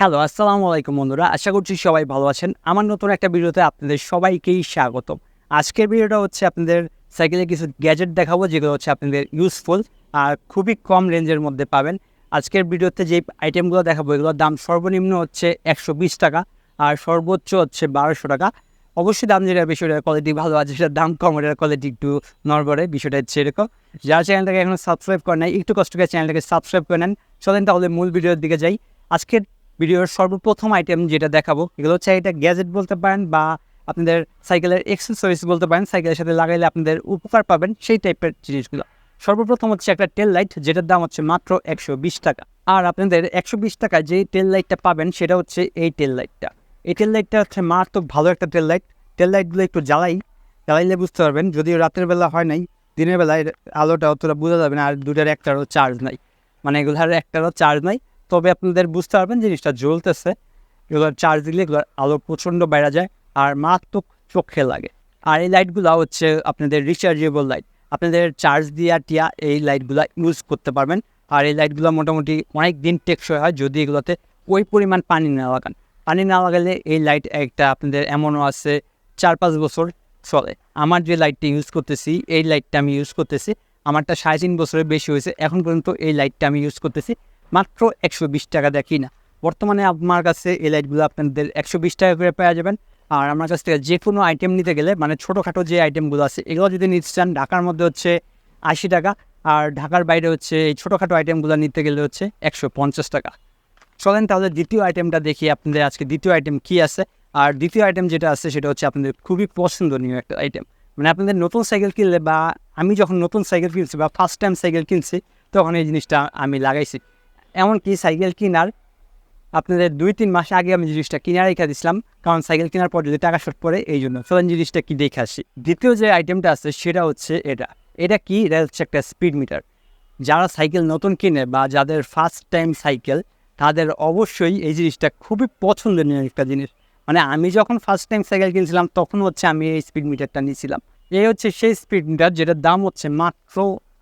Hello আসসালামু আলাইকুম বন্ধুরা। আশা করছি সবাই ভালো আছেন। আমার নতুন একটা ভিডিওতে আপনাদের সবাইকেই স্বাগতম। আজকের ভিডিওটা হচ্ছে আপনাদের সাইকেলে কিছু গ্যাজেট দেখাবো, যেগুলো হচ্ছে আপনাদের ইউজফুল আর খুবই কম রেঞ্জের মধ্যে পাবেন। আজকের ভিডিওতে যে আইটেমগুলো দেখাবো, এগুলোর দাম সর্বনিম্ন হচ্ছে একশো বিশ টাকা আর সর্বোচ্চ হচ্ছে বারোশো টাকা। অবশ্যই দাম যেটা ওটার কোয়ালিটি ভালো আছে সেটার দাম কম, ওটার কোয়ালিটি একটু নড়বড়ে, বিষয়টা হচ্ছে এরকম। যারা চ্যানেলটাকে এখনও সাবস্ক্রাইব করে নাই, একটু কষ্ট করে চ্যানেলটাকে সাবস্ক্রাইব করে নেন। চলেন তাহলে মূল ভিডিওর দিকে যাই। আজকের ভিডিওর সর্বপ্রথম আইটেম যেটা দেখাবো, এগুলো হচ্ছে এটা গ্যাজেট বলতে পারেন বা আপনাদের সাইকেলের এক্সেসরিজ বলতে পারেন। সাইকেলের সাথে লাগাইলে আপনাদের উপকার পাবেন সেই টাইপের জিনিসগুলো। সর্বপ্রথম হচ্ছে একটা টেল লাইট যেটার দাম হচ্ছে মাত্র একশো বিশ টাকা। আর আপনাদের একশো বিশ টাকায় যে টেল লাইটটা পাবেন, সেটা হচ্ছে এই টেল লাইটটা এই টেল লাইটটা হচ্ছে মারাত্মক ভালো একটা টেল লাইট টেল লাইটগুলো একটু জ্বালাই, জ্বালাইলে বুঝতে পারবেন, যদিও রাতের বেলা হয় নাই, দিনের বেলায় আলোটা অতটা বোঝা যাবে না, আর দুটার একটারও চার্জ নাই। মানে এগুলোর একটারও চার্জ নাই। তবে আপনাদের বুঝতে পারবেন জিনিসটা জ্বলতেছে, এগুলোর চার্জ দিলে এগুলোর আলো প্রচণ্ড বেড়া যায় আর মারাত্মক চোখে লাগে। আর এই লাইটগুলো হচ্ছে আপনাদের রিচার্জেবল লাইট আপনাদের চার্জ দিয়া টিয়া এই লাইটগুলো ইউজ করতে পারবেন। আর এই লাইটগুলো মোটামুটি অনেক দিন টেকসই হয় যদি এগুলোতে ওই পরিমাণ পানি না লাগান। পানি না লাগালে এই লাইট একটা আপনাদের এমনও আছে, চার পাঁচ বছর চলে। আমার যে লাইটটা ইউজ করতেছি, এই লাইটটা আমি ইউজ করতেছি, আমারটা সাড়ে তিন বছরের বেশি হয়েছে, এখন পর্যন্ত এই লাইটটা আমি ইউজ করতেছি। মাত্র একশো বিশ টাকা দেখি না বর্তমানে আমার কাছে এই লাইটগুলো আপনাদের একশো বিশ টাকা করে পাওয়া যাবেন। আর আমার কাছ থেকে যে কোনো আইটেম নিতে গেলে মানে ছোটোখাটো যে আইটেমগুলো আছে, এগুলো যদি নিতে চান, ঢাকার মধ্যে হচ্ছে আশি টাকা। আর ঢাকার বাইরে হচ্ছে এই ছোটোখাটো আইটেমগুলো নিতে গেলে হচ্ছে একশো পঞ্চাশ টাকা। চলেন তাহলে দ্বিতীয় আইটেমটা দেখি আপনাদের আজকে দ্বিতীয় আইটেম কী আছে। আর দ্বিতীয় আইটেম যেটা আছে, সেটা হচ্ছে আপনাদের খুবই পছন্দনীয় একটা আইটেম মানে আপনাদের নতুন সাইকেল কিনলে বা আমি যখন নতুন সাইকেল কিনছি বা ফার্স্ট টাইম সাইকেল কিনছি, তখন এই জিনিসটা আমি লাগাইছি। এমনকি সাইকেল কেনার? আপনাদের দুই, তিন মাস আগে আমি জিনিসটা কিনে রেখে দিছিলাম, কারণ সাইকেল কেনার পর যদি টাকা শর্ট পড়ে, এই জন্য। চলেন জিনিসটা কি দেখে আসি। দ্বিতীয় যে আইটেমটা আছে, সেটা হচ্ছে এটা। এটা কি? এটা হচ্ছে একটা স্পিড মিটার যারা সাইকেল নতুন কিনে বা যাদের ফার্স্ট টাইম সাইকেল, তাদের অবশ্যই এই জিনিসটা খুবই পছন্দনীয় একটা জিনিস। মানে আমি যখন ফার্স্ট টাইম সাইকেল কিনছিলাম, তখন হচ্ছে আমি এই স্পিড মিটারটা নিয়েছিলাম এই হচ্ছে সেই স্পিড মিটার যেটার দাম হচ্ছে মাত্র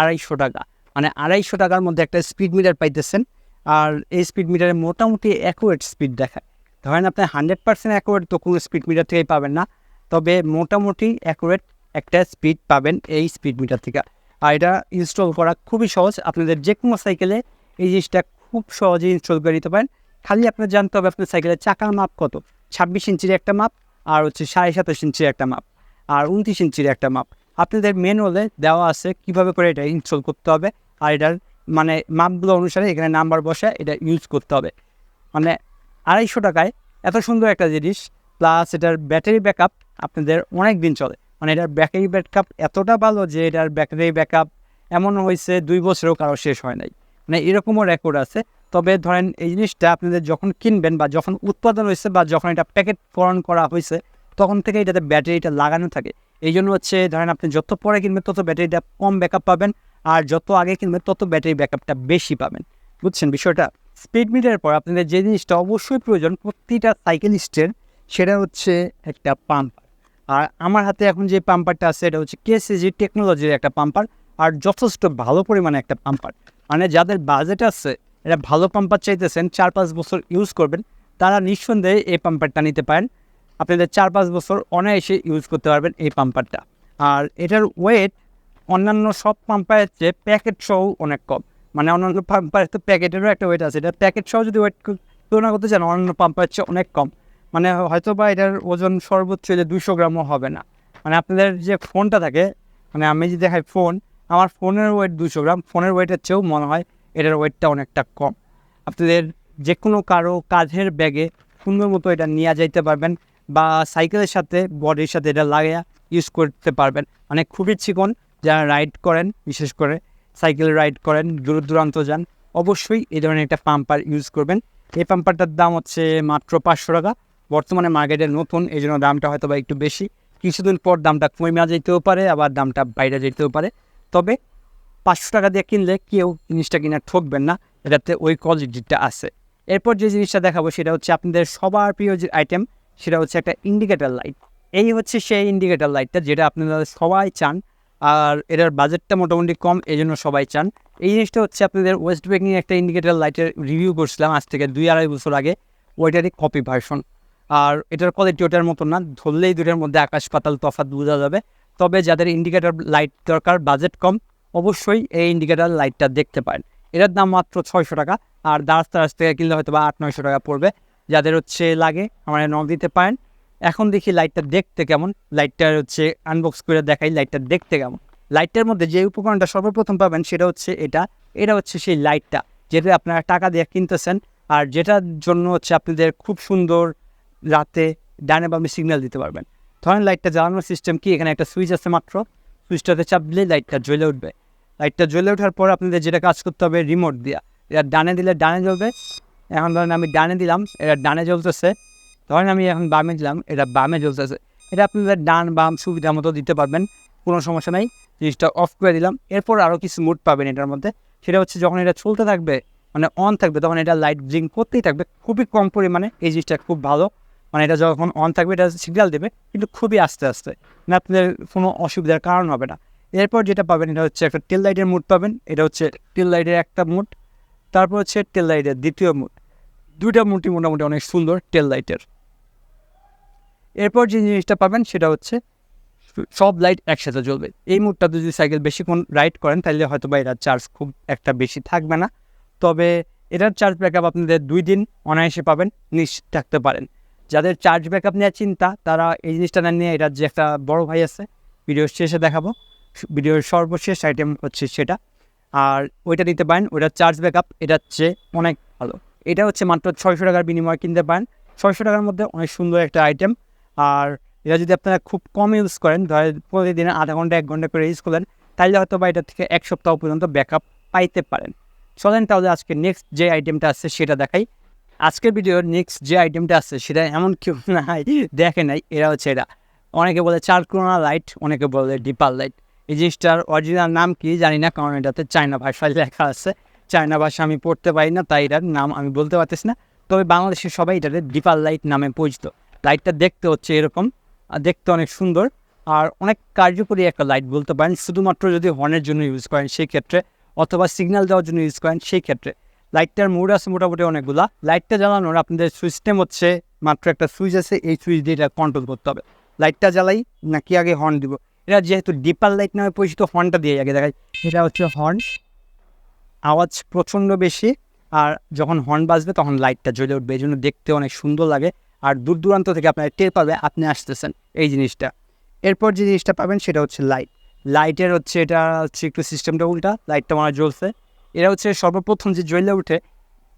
আড়াইশো টাকা। মানে আড়াইশো টাকার মধ্যে একটা স্পিড মিটার পাইতেছেন। আর এই স্পিড মিটারে মোটামুটি অ্যাকুরেট স্পিড দেখায়। ধরেন আপনি হান্ড্রেড পার্সেন্ট অ্যাকুরেট তো কোনো স্পিড মিটার থেকেই পাবেন না। তবে মোটামুটি অ্যাকুরেট একটা স্পিড পাবেন এই স্পিড মিটার থেকে। আর এটা ইনস্টল করা খুবই সহজ। আপনাদের যে কোনো সাইকেলে এই জিনিসটা খুব সহজে ইনস্টল করে দিতে পারেন। খালি আপনার জানতে হবে আপনার সাইকেলের চাকার মাপ কত। ছাব্বিশ ইঞ্চির একটা মাপ আর হচ্ছে সাড়ে সাতাশ ইঞ্চির একটা মাপ। আর উনত্রিশ ইঞ্চির একটা মাপ। আপনাদের ম্যানুয়ালে দেওয়া আছে কীভাবে করে এটা ইনস্টল করতে হবে আর এটার মানে মাপগুলো অনুসারে এখানে নাম্বার বসে এটা ইউজ করতে হবে। মানে আড়াইশো টাকায় এত সুন্দর একটা জিনিস প্লাস এটার ব্যাটারি ব্যাকআপ আপনাদের অনেক দিন চলে। মানে এটার ব্যাটারি ব্যাকআপ এতটা ভালো যে এটার ব্যাটারি ব্যাকআপ এমন হয়েছে দুই বছরেও কারও শেষ হয় নাই। মানে এরকমও রেকর্ড আছে। তবে ধরেন এই জিনিসটা আপনাদের যখন কিনবেন বা যখন উৎপাদন হয়েছে বা যখন এটা প্যাকেট প্যাকেটকরণ করা হয়েছে, তখন থেকে এটাতে ব্যাটারিটা লাগানো থাকে। এই জন্য হচ্ছে ধরেন আপনি যত পরে কিনবেন, তত ব্যাটারিটা কম ব্যাকআপ পাবেন আর যত আগে কিনবেন, তত ব্যাটারি ব্যাকআপটা বেশি পাবেন। বুঝছেন বিষয়টা? স্পিড মিটারের পর আপনাদের যে জিনিসটা অবশ্যই প্রয়োজন প্রতিটা সাইকেলিস্টের সেটা হচ্ছে একটা পাম্পার আর আমার হাতে এখন যে পাম্পারটা আছে, এটা হচ্ছে কেসিজি টেকনোলজির একটা পাম্পার আর যথেষ্ট ভালো পরিমাণে একটা পাম্পার মানে যাদের বাজেট আছে এটা ভালো পাম্পার চাইতেছেন, চার পাঁচ বছর ইউজ করবেন, তারা নিঃসন্দেহে এই পাম্পারটা নিতে পারেন। আপনাদের চার পাঁচ বছর অনায়াসে ইউজ করতে পারবেন এই পাম্পারটা আর এটার ওয়েট অন্যান্য সব পাম্পারের চেয়ে প্যাকেট সহ অনেক কম। মানে অন্যান্য পাম্পারের তো প্যাকেটেরও একটা ওয়েট আছে। এটা প্যাকেট সহ যদি ওয়েট তুলনা করতে চান, অন্যান্য পাম্পারের চেয়ে অনেক কম। মানে হয়তো বা এটার ওজন সর্বোচ্চ যে দুশো গ্রামও হবে না। মানে আপনাদের যে ফোনটা থাকে মানে আমি যদি দেখাই ফোন আমার ফোনের ওয়েট দুশো গ্রাম। ফোনের ওয়েটের চেয়েও মনে হয় এটার ওয়েটটা অনেকটা কম। আপনাদের যে কোনো কারও কাঁধের ব্যাগে সুন্দর মতো এটা নিয়ে যাইতে পারবেন। বা সাইকেলের সাথে বডির সাথে এটা লাগিয়ে ইউজ করতে পারবেন। মানে খুবই চিকন, যারা রাইড করেন, বিশেষ করে সাইকেল রাইড করেন, দূর দূরান্ত যান, অবশ্যই এই ধরনের একটা পাম্পার ইউজ করবেন। এই পাম্পারটার দাম হচ্ছে মাত্র পাঁচশো টাকা। বর্তমানে মার্কেটে নতুন, এই জন্য দামটা হয়তো বা একটু বেশি। কিছুদিন পর দামটা কমে যেতেও পারে, আবার দামটা বাইরে যেতেও পারে। তবে পাঁচশো টাকা দিয়ে কিনলে কেউ জিনিসটা কিনা ঠকবেন না, এটাতে ওই কোয়ালিটিটা আছে। এরপর যে জিনিসটা দেখাবো, সেটা হচ্ছে আপনাদের সবার প্রিয় যে আইটেম সেটা হচ্ছে একটা ইন্ডিকেটার লাইট এই হচ্ছে সেই ইন্ডিকেটার লাইটটা যেটা আপনারা সবাই চান, আর এটার বাজেটটা মোটামুটি কম এই জন্য সবাই চান। এই জিনিসটা হচ্ছে আপনাদের ওয়েস্ট বেঙ্গল একটা ইন্ডিকেটার লাইটের রিভিউ করছিলাম আজ থেকে দুই আড়াই বছর আগে। ওইটারই কপি ভার্সন আর এটার কোয়ালিটি ওটার মতো না, ধরলেই দুটার মধ্যে আকাশ পাতাল তফাৎ বোঝা যাবে। তবে যাদের ইন্ডিকেটার লাইট দরকার বাজেট কম, অবশ্যই এই ইন্ডিকেটার লাইটটা দেখতে পারেন। এটার দাম মাত্র ছয়শো টাকা, আর দারাজ তারাজ থেকে কিনলে হয়তো বা আট নয়শো টাকা পড়বে। যাদের হচ্ছে লাগে, আমার নক দিতে পারেন। এখন দেখি লাইটটা দেখতে কেমন। লাইটটার হচ্ছে আনবক্স করে দেখাই লাইটটা দেখতে কেমন। লাইটটার মধ্যে যে উপকরণটা সর্বপ্রথম পাবেন, সেটা হচ্ছে এটা। এটা হচ্ছে সেই লাইটটা যেটা আপনারা টাকা দিয়ে কিনতেছেন। আর যেটার জন্য হচ্ছে আপনাদের খুব সুন্দর রাতে ডানে বামে সিগন্যাল দিতে পারবেন। ধরেন লাইটটা জ্বালানোর সিস্টেম কি? এখানে একটা সুইচ আছে মাত্র। সুইচটাতে চাপ দিলেই লাইটটা জ্বলে উঠবে। লাইটটা জ্বলে ওঠার পর আপনাদের যেটা কাজ করতে হবে রিমোট দিয়া। এটা ডানে দিলে ডানে জ্বলবে। এখন ধরেন আমি ডানে দিলাম, এটা ডানে জ্বলতেছে। ধরেন আমি এখন বামে দিলাম, এটা বামে জ্বলতেছে। এটা আপনাদের ডান বাম সুবিধা মতো দিতে পারবেন, কোনো সমস্যা নাই। জিনিসটা অফ করে দিলাম, এরপর আরও কিছু মুড পাবেন এটার মধ্যে। সেটা হচ্ছে যখন এটা চলতে থাকবে মানে অন থাকবে, তখন এটা লাইট ব্লিঙ্ক করতেই থাকবে, খুবই কম পরিমাণে। এই জিনিসটা খুব ভালো মানে এটা যখন অন থাকবে, এটা সিগন্যাল দেবে, কিন্তু খুবই আস্তে আস্তে। না আপনাদের কোনো অসুবিধার কারণ হবে না। এরপর যেটা পাবেন, এটা হচ্ছে একটা টেল লাইটের মুড পাবেন, এটা হচ্ছে টেল লাইটের একটা মুড তারপর হচ্ছে টেল লাইটের দ্বিতীয় মুড দুইটা মুডই মোটামুটি অনেক সুন্দর টেল লাইটের এরপর যে জিনিসটা পাবেন সেটা হচ্ছে সব লাইট একসাথে জ্বলবে। এই মুডটাতে যদি সাইকেল বেশিক্ষণ রাইড করেন তাহলে হয়তো বা এটার চার্জ খুব একটা বেশি থাকবে না। তবে এটার চার্জ ব্যাকআপ আপনাদের দুই দিন অনায়াসে পাবেন, নিশ্চিত থাকতে পারেন। যাদের চার্জ ব্যাকআপ নেওয়ার চিন্তা, তারা এই জিনিসটা না নিয়ে এটার যে একটা বড় ভাই আছে ভিডিওর শেষে দেখাবো। ভিডিওর সর্বশেষ আইটেম হচ্ছে সেটা। আর ওইটা নিতে পারেন, ওইটার চার্জ ব্যাকআপ এটার চেয়ে অনেক ভালো। এটা হচ্ছে মাত্র ছয়শো টাকার বিনিময়ে কিনতে পারেন। ছয়শো টাকার মধ্যে অনেক সুন্দর একটা আইটেম আর এটা যদি আপনারা খুব কম ইউজ করেন, ধরেন প্রতিদিনে আধা ঘণ্টা, এক ঘণ্টা করে ইউজ করেন তাহলে হয়তো বা এটা থেকে এক সপ্তাহ পর্যন্ত ব্যাকআপ পাইতে পারেন। চলেন তাহলে আজকে নেক্সট যে আইটেমটা আছে সেটা দেখাই। আজকের ভিডিওর নেক্সট যে আইটেমটা আছে সেটা এমন কেউ নাই, দেখে নাই, এরা হচ্ছে এরা। অনেকে বলে চারকোনা লাইট অনেকে বলে ডিপার লাইট এই জিনিসটার অরিজিনাল নাম কি জানি না, কারণ এটাতে চায়না ভাষায় লেখা আছে। চায়না ভাষা আমি পড়তে পারি না, তাই এটার নাম আমি বলতে পারতেছি না। তবে বাংলাদেশের সবাই এটাতে ডিপার লাইট নামে পরিচিত। লাইটটা দেখতে হচ্ছে এরকম দেখতে অনেক সুন্দর, আর অনেক কার্যকরী একটা লাইট বলতে পারেন। শুধুমাত্র যদি হর্নের জন্য ইউজ করেন সেই ক্ষেত্রে, অথবা সিগন্যাল দেওয়ার জন্য ইউজ করেন সেই ক্ষেত্রে। লাইটটার মোড আছে মোটামুটি অনেকগুলা। লাইটটা জ্বালানোর, আপনাদের সিস্টেম হচ্ছে, মাত্র একটা সুইচ আছে, এই সুইচ দিয়ে এটা কন্ট্রোল করতে হবে। লাইটটা জ্বালাই, নাকি আগে হর্ন দিব? এটা যেহেতু ডিপার লাইট নামে পরিচিত হর্নটা দিয়ে আগে দেখায় এটা হচ্ছে হর্ন আওয়াজ প্রচণ্ড বেশি, আর যখন হর্ন বাজবে তখন লাইটটা জ্বলে উঠবে। এই জন্য দেখতে অনেক সুন্দর লাগে। আর দূর দূরান্ত থেকে আপনারা টের পাবে আপনি আসতেছেন এই জিনিসটা। এরপর যে জিনিসটা পাবেন সেটা হচ্ছে লাইট লাইটের হচ্ছে এটা হচ্ছে একটু সিস্টেমটা উল্টা লাইটটা আমার জ্বলছে। এটা হচ্ছে সর্বপ্রথম যে জ্বলে উঠে,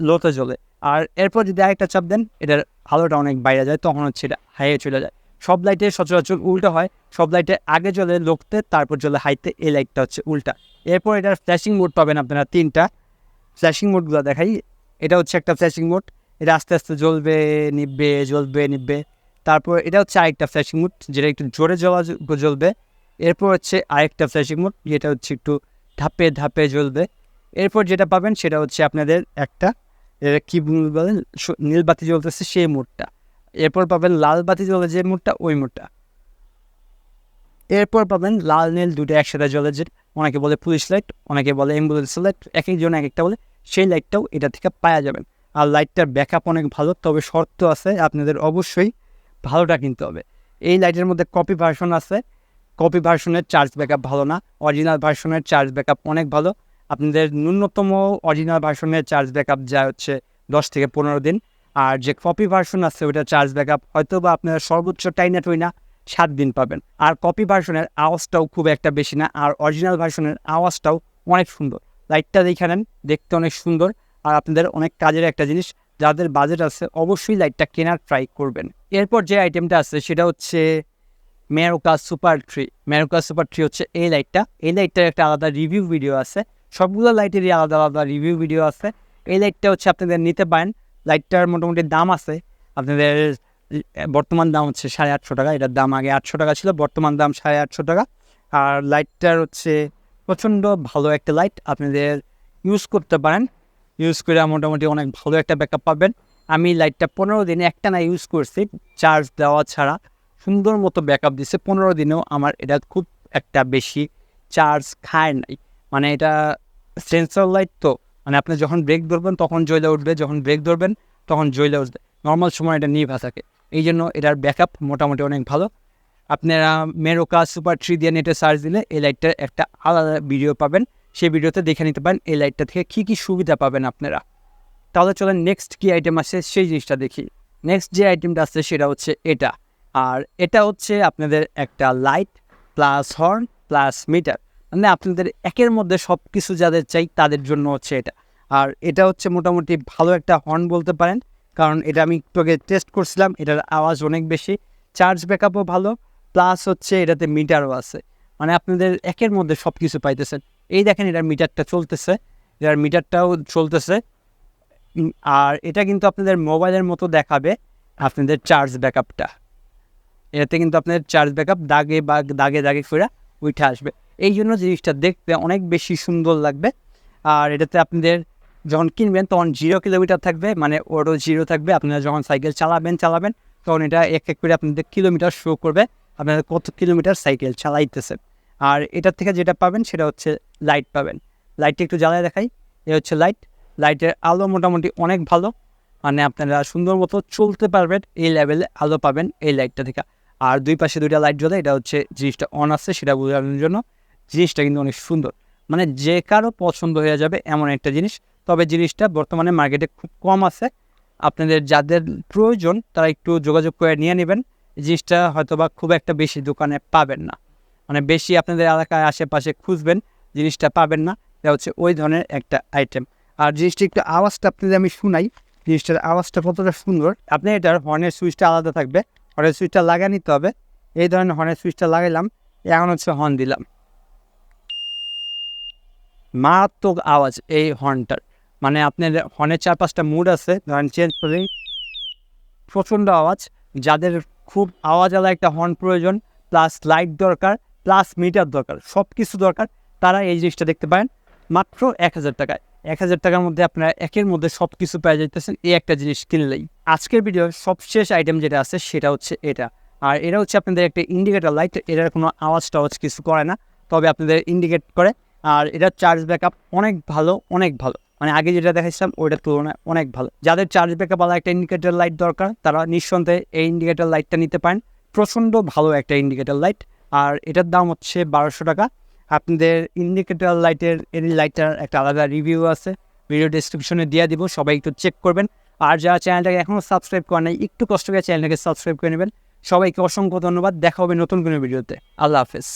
লোতে জ্বলে। আর এরপর যদি আরেকটা চাপ দেন, এটার আলোটা অনেক বাইরে যায়, তখন হচ্ছে এটা হাইয়ে চলে যায়। সব লাইটে সচরাচর উল্টো হয়। সব লাইটে আগে জ্বলে লোকতে, তারপর জ্বলে হাইতে এই লাইটটা হচ্ছে উল্টা। এরপর এটার ফ্ল্যাশিং মোড পাবেন আপনারা তিনটা। ফ্ল্যাশিং মোডগুলো দেখাই। এটা হচ্ছে একটা ফ্ল্যাশিং মোড এটা আস্তে আস্তে জ্বলবে নিববে জ্বলবে নিববে তারপর এটা হচ্ছে আরেকটা ফ্ল্যাশিং মোড যেটা একটু জোরে জ্বলা জ্বলবে। এরপর হচ্ছে আরেকটা ফ্ল্যাশিং মোড যেটা হচ্ছে একটু ধাপে ধাপে জ্বলবে। এরপর যেটা পাবেন সেটা হচ্ছে আপনাদের একটা এটা কী বলেন সু- নীল বাতি জ্বলতেছে সেই মোডটা এরপর পাবেন লাল বাতি জ্বলে যে মোডটা, ওই মোডটা। এরপর পাবেন লাল, নীল দুটো একসাথে জ্বলে যে, অনেকে বলে পুলিশ লাইট, অনেকে বলে অ্যাম্বুলেন্স লাইট এক একজন এক একটা বলে, সেই লাইটটাও এটা থেকে পাওয়া যাবেন আর লাইটটার ব্যাকআপ অনেক ভালো, তবে শর্ত আছে, আপনাদের অবশ্যই ভালোটা কিনতে হবে। এই লাইটের মধ্যে কপি ভার্সন আছে। কপি ভার্সনের চার্জ ব্যাকআপ ভালো না অরিজিনাল ভার্সনের চার্জ ব্যাকআপ অনেক ভালো। আপনাদের ন্যূনতম অরিজিনাল ভার্সনের চার্জ ব্যাকআপ যা হচ্ছে দশ থেকে পনেরো দিন। আর যে কপি ভার্সন আছে ওটা চার্জ ব্যাকআপ হয়তো বা আপনারা সর্বোচ্চ টাইনে টই না সাত দিন পাবেন। আর কপি ভার্সনের আওয়াজটাও খুব একটা বেশি না, আর অরিজিনাল ভার্সনের আওয়াজটাও অনেক সুন্দর। লাইটটা দেখে নেন, দেখতে অনেক সুন্দর। আর আপনাদের অনেক কাজের একটা জিনিস, যাদের বাজেট আছে, অবশ্যই লাইটটা কেনার ট্রাই করবেন। এরপর যে আইটেমটা আছে, সেটা হচ্ছে Meroka super three Meroka super three হচ্ছে এই লাইটটা এই লাইটটার একটা আলাদা রিভিউ ভিডিও আছে। সবগুলো লাইটেরই আলাদা আলাদা রিভিউ ভিডিও আছে। এই লাইটটা হচ্ছে আপনাদের নিতে পারেন। লাইটটার মোটামুটি দাম আছে। আপনাদের বর্তমান দাম হচ্ছে সাড়ে আটশো টাকা। এটার দাম আগে আটশো টাকা ছিল, বর্তমান দাম সাড়ে আটশো টাকা। আর লাইটটার হচ্ছে প্রচণ্ড ভালো একটা লাইট আপনাদের ইউজ করতে পারেন। ইউজ করে মোটামুটি অনেক ভালো একটা ব্যাকআপ পাবেন। আমি লাইটটা পনেরো দিনে একটা না ইউজ করছি চার্জ দেওয়া ছাড়া। সুন্দর মতো ব্যাকআপ দিচ্ছে পনেরো দিনেও আমার এটা খুব একটা বেশি চার্জ খায় নাই। মানে এটা সেন্সর লাইট তো মানে আপনি যখন ব্রেক ধরবেন, তখন জ্বলে উঠবে। যখন ব্রেক ধরবেন, তখন জ্বলে উঠবে। নর্মাল সময় এটা নিভা থাকে। এই জন্য এটার ব্যাকআপ মোটামুটি অনেক ভালো। আপনারা মেরোকা সুপার থ্রি দিয়ে নেটে সার্চ দিলে এই লাইটটার একটা আলাদা ভিডিও পাবেন। সেই ভিডিওতে দেখে নিতে পারেন এই লাইটটা থেকে কী কী সুবিধা পাবেন আপনারা। তাহলে চলেন নেক্সট কী আইটেম আছে সেই জিনিসটা দেখি। নেক্সট যে আইটেমটা আছে সেটা হচ্ছে এটা। আর এটা হচ্ছে আপনাদের একটা light plus horn plus meter মানে আপনাদের একের মধ্যে সব কিছু যাদের চাই তাদের জন্য হচ্ছে এটা। আর এটা হচ্ছে মোটামুটি ভালো একটা হর্ন বলতে পারেন, কারণ এটা আমি একটু আগে টেস্ট করছিলাম, এটার আওয়াজ অনেক বেশি চার্জ ব্যাকআপও ভালো প্লাস হচ্ছে এটাতে মিটারও আছে। মানে আপনাদের একের মধ্যে সব কিছু পাইতেছেন। এই দেখেন এটার মিটারটা চলতেছে, এটার মিটারটাও চলতেছে আর এটা কিন্তু আপনাদের মোবাইলের মতো দেখাবে আপনাদের চার্জ ব্যাকআপটা এটাতে কিন্তু আপনাদের চার্জ ব্যাকআপ দাগে বা দাগে দাগে ফেরা উঠে আসবে। এই জন্য জিনিসটা দেখতে অনেক বেশি সুন্দর লাগবে। আর এটাতে আপনাদের যখন কিনবেন, তখন জিরো কিলোমিটার থাকবে মানে ওরও জিরো থাকবে। আপনারা যখন সাইকেল চালাবেন চালাবেন, তখন এটা এক এক করে আপনাদের কিলোমিটার শো করবে। আপনারা কত কিলোমিটার সাইকেল চালাইতেছেন। আর এটার থেকে যেটা পাবেন, সেটা হচ্ছে লাইট পাবেন। লাইটটা একটু জ্বালায় দেখাই। এ হচ্ছে লাইট লাইটের আলো মোটামুটি অনেক ভালো। মানে আপনারা সুন্দর মতো চলতে পারবেন, এই লেভেলে আলো পাবেন এই লাইটটা থেকে। আর দুই পাশে দুইটা লাইট জ্বলে, এটা হচ্ছে জিনিসটা অন আছে, সেটা বোঝানোর জন্য। জিনিসটা কিন্তু অনেক সুন্দর। মানে যে কারও পছন্দ হয়ে যাবে এমন একটা জিনিস। তবে জিনিসটা বর্তমানে মার্কেটে খুব কম আছে। আপনাদের যাদের প্রয়োজন, তারা একটু যোগাযোগ করে নিয়ে নেবেন। জিনিসটা হয়তো বা খুব একটা বেশি দোকানে পাবেন না। মানে বেশি আপনাদের এলাকায় আশেপাশে খুঁজবেন, জিনিসটা পাবেন না। এটা হচ্ছে ওই ধরনের একটা আইটেম আর জিনিসটা একটু আওয়াজটা আপনাদের আমি শুনাই। জিনিসটার আওয়াজটা কতটা সুন্দর। আপনি এটার হর্নের সুইচটা আলাদা থাকবে। হর্নের সুইচটা লাগিয়ে নিতে হবে। এই ধরনের হর্নের সুইচটা লাগাইলাম। এখন হচ্ছে হর্ন দিলাম। মারাত্মক আওয়াজ এই হর্নটার মানে আপনার হর্নের চার পাঁচটা মুড আছে, ধরেন চেঞ্জ করলেই প্রচণ্ড আওয়াজ, যাদের খুব আওয়াজ আওয়াজওয়ালা একটা হর্ন প্রয়োজন প্লাস লাইট দরকার প্লাস মিটার দরকার সব কিছু দরকার, তারা এই জিনিসটা দেখতে পারেন। মাত্র এক হাজার টাকায়। এক হাজার টাকার মধ্যে আপনারা একের মধ্যে সব কিছু পেয়ে যাইতেছেন এই একটা জিনিস কিনলেই। আজকের ভিডিওর সবশেষ আইটেম যেটা আছে, সেটা হচ্ছে এটা। আর এটা হচ্ছে আপনাদের একটা ইন্ডিকেটার লাইট এটার কোনো আওয়াজ টাওয়াজ কিছু করে না। তবে আপনাদের ইন্ডিকেট করে আর এটার চার্জ ব্যাকআপ অনেক ভালো অনেক ভালো। মানে আগে যেটা দেখাচ্ছিলাম ওইটার তুলনায় অনেক ভালো। যাদের চার্জ ব্যাকআপ আলা একটা ইন্ডিকেটার লাইট দরকার, তারা নিঃসন্দেহে এই ইন্ডিকেটর লাইটটা নিতে পারেন। প্রচণ্ড ভালো একটা ইন্ডিকেটার লাইট আর এটার দাম হচ্ছে বারোশো টাকা। আপনাদের ইন্ডিকেটার লাইটের এর লাইটটার একটা আলাদা রিভিউ আছে। ভিডিও ডিসক্রিপশনে দিয়ে দিব, সবাই একটু চেক করবেন। আর যারা চ্যানেলটাকে এখনও সাবস্ক্রাইব করেন নাই, একটু কষ্ট করে চ্যানেলটাকে সাবস্ক্রাইব করে নেবেন। সবাইকে অসংখ্য ধন্যবাদ। দেখা হবে নতুন কোনো ভিডিওতে আল্লাহ হাফেজ।